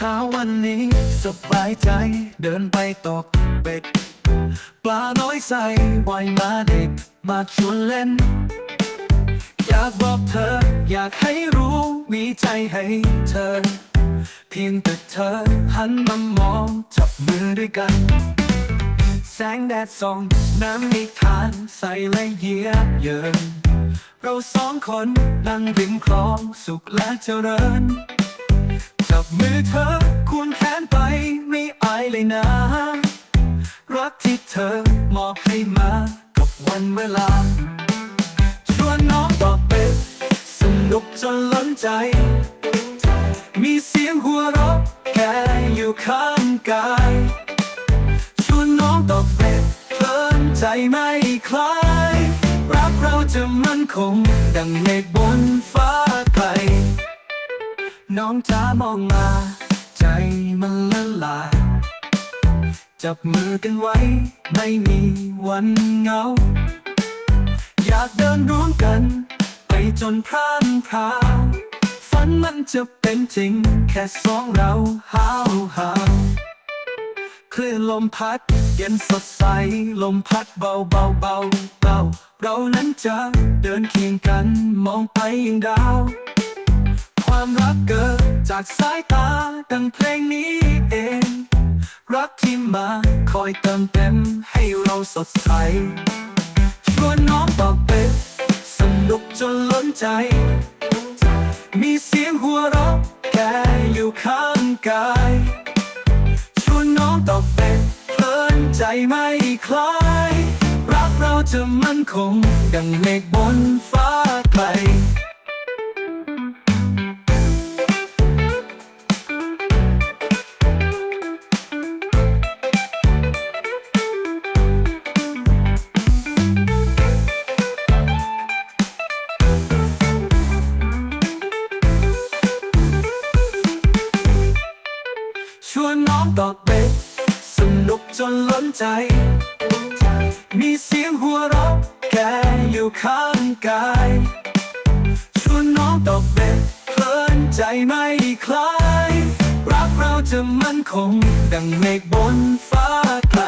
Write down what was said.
เช้าวันนี้สบายใจเดินไปตกเป็ด ปลาน้อยใส่ว่ายมาเด็กมาชวนเล่น อยากบอกเธอ อยากให้รู้มีใจให้เธอ เพียงแต่เธอหันมามองจับมือด้วยกัน แสงแดดส่องน้ำนิทานใส่และเยียบเยินเราสองคนนั่งริมคลองสุขและเจริญ จับมือเธอควรแขนไปไม่อายเลยนะ รักที่เธอมอบให้มากับวันเวลา ชวนน้องบอกเป็นสนุกจนล้นใจ มีเสียงหัวเราะแค่อยู่ข้างกาย ชวนน้องตอกเป็ดเพลินใจไม่คลาย รักเราจะมั่นคงดังเมฆบนฟ้า น้องจ้ามองมา ใจมันละลาย จับมือกันไว้ ไม่มีวันเหงา อยากเดินร่วมกัน ไปจนพร่านพราฝันมันจะเป็นจริง แค่สองเราหาวหาวคลื่นลมพัด เย็นสดใส ลมพัดเบาเบาเบาเบาเรานั้นจะเดินเคียงกันมองไปยังดาว ความรักเกิดจากสายตาดังเพลงนี้เอง รักที่มาคอยเติมเต็มให้เราสดใสชวนน้องบอกเป็นสนุกจนล้นใจ มีเสียงหัวเราะแค่อยู่ข้างกายชวนน้องตอบเป็นเพลินใจไม่คลายรักเราจะมั่นคงดังเมฆบนฟ้าไกล ชวนน้องตอกเบ็ดสนุกจนล้นใจ มีเสียงหัวเราะแกอยู่ข้างกาย ชวนน้องตอกเบ็ดเพลินใจไม่คลาย รักเราจะมั่นคง ดังเมฆบนฟ้าไกล